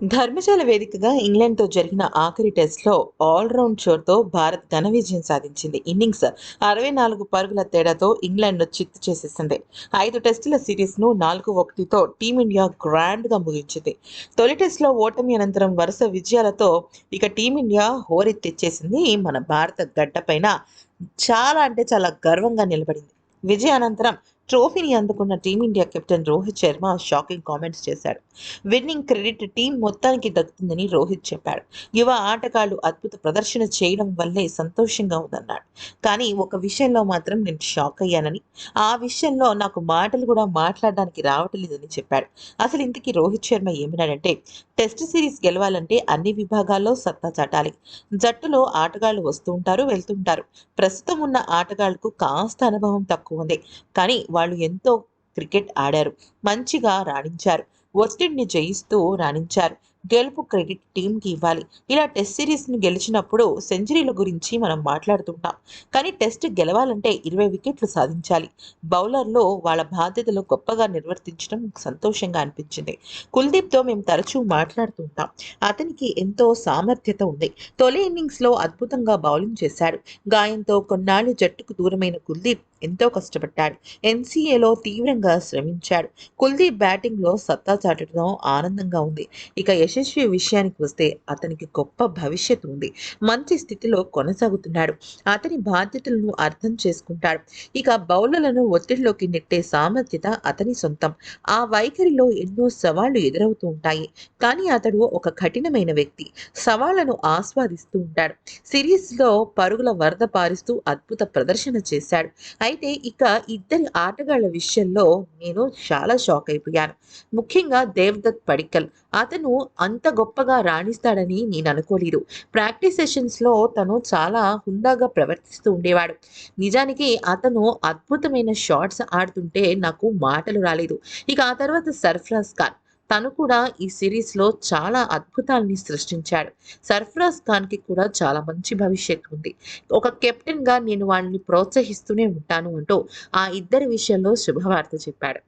ధర్మశాల వేదికగా ఇంగ్లాండ్తో జరిగిన ఆఖరి టెస్ట్లో ఆల్రౌండ్ షోర్తో భారత్ ఘన విజయం సాధించింది. ఇన్నింగ్స్ అరవై నాలుగు పరుగుల తేడాతో ఇంగ్లాండ్ను చిత్తు చేసేసింది. ఐదు టెస్టుల సిరీస్ను నాలుగు ఒకటితో టీమిండియా గ్రాండ్గా ముగించింది. తొలి టెస్ట్లో ఓటమి అనంతరం వరుస విజయాలతో ఇక టీమిండియా హోరెత్తిచ్చేసింది. మన భారత గడ్డపైన చాలా అంటే చాలా గర్వంగా నిలబడింది. విజయానంతరం ట్రోఫీని అందుకున్న team India captain Rohit Sharma shocking comments చేశాడు. విన్నింగ్ క్రెడిట్ టీం మొత్తానికి దక్కుతుందని రోహిత్ చెప్పాడు. యువ ఆటగాళ్ళు అద్భుత ప్రదర్శన చేయడం వల్లే సంతోషంగా ఉందన్నాడు. కానీ ఒక విషయంలో మాత్రం నేను షాక్ అయ్యానని. ఆ విషయంలో నాకు మాటలు కూడా మాట్లాడడానికి రావట్లేదని చెప్పాడు. అసలు ఇంతకీ రోహిత్ శర్మ ఏమన్నాడంటే టెస్ట్ సిరీస్ గెలవాలంటే అన్ని విభాగాల్లో సత్తా చాటాలి. జట్టులో ఆటగాళ్ళు వస్తూ ఉంటారు వెళ్తుంటారు ప్రస్తుతం ఉన్న ఆటగాళ్ళకు కాస్త అనుభవం తక్కువ ఉంది. కానీ వాళ్ళు ఎంతో క్రికెట్ ఆడారు. మంచిగా రాణించారు. ఒత్తిడిని జయిస్తూ రాణించారు. గెలుపు క్రెడిట్ టీంకి ఇవ్వాలి. ఇలా టెస్ట్ సిరీస్ని గెలిచినప్పుడు సెంచరీల గురించి మనం మాట్లాడుతుంటాం. కానీ టెస్ట్ గెలవాలంటే ఇరవై వికెట్లు సాధించాలి. బౌలర్లో వాళ్ళ బాధ్యతలు గొప్పగా నిర్వర్తించడం సంతోషంగా అనిపించింది. కుల్దీప్తో మేము తరచూ మాట్లాడుతుంటాం. అతనికి ఎంతో సామర్థ్యత ఉంది. తొలి ఇన్నింగ్స్లో అద్భుతంగా బౌలింగ్ చేశాడు. గాయంతో కొన్నాళ్ళు జట్టుకు దూరమైన కుల్దీప్ ఎంతో కష్టపడ్డాడు. ఎన్సీఏలో తీవ్రంగా శ్రమించాడు. కుల్దీప్ బ్యాటింగ్లో సత్తా చాటడం ఆనందంగా ఉంది. ఇక యశస్వి విషయానికి వస్తే అతనికి గొప్ప భవిష్యత్తు ఉంది. మంచి స్థితిలో కొనసాగుతున్నాడు. అతని బాధ్యతలను అర్థం చేసుకుంటాడు. ఇక బౌలర్లను ఒత్తిడిలోకి నెట్టే సామర్థ్యత అతని సొంతం. ఆ వైఖరిలో ఎన్నో సవాళ్ళు ఎదురవుతూ ఉంటాయి. కానీ అతడు ఒక కఠినమైన వ్యక్తి. సవాళ్ళను ఆస్వాదిస్తూ ఉంటాడు. సిరీస్లో పరుగుల వరద పారిస్తూ అద్భుత ప్రదర్శన చేశాడు. అయితే ఇక ఇద్దరి ఆటగాళ్ళ విషయంలో నేను చాలా షాక్ అయిపోయాను. ముఖ్యంగా దేవ్దత్ పడిక్కల్ అతను అంత గొప్పగా రాణిస్తాడని నేను అనుకోలేదు. ప్రాక్టీస్ సెషన్స్లో తను చాలా హుందాగా ప్రవర్తిస్తూ ఉండేవాడు. నిజానికి అతను అద్భుతమైన షాట్స్ ఆడుతుంటే నాకు మాటలు రాలేదు. ఇక ఆ తర్వాత సర్ఫరాజ్ ఖాన్. తను కూడా ఈ సిరీస్లో చాలా అద్భుతాల్ని సృష్టించాడు. సర్ఫరాజ్ ఖాన్కి కూడా చాలా మంచి భవిష్యత్తు ఉంది. ఒక కెప్టెన్గా నేను వాళ్ళని ప్రోత్సహిస్తూనే ఉంటాను అంటూ ఆ ఇద్దరి విషయంలో శుభవార్త చెప్పాడు.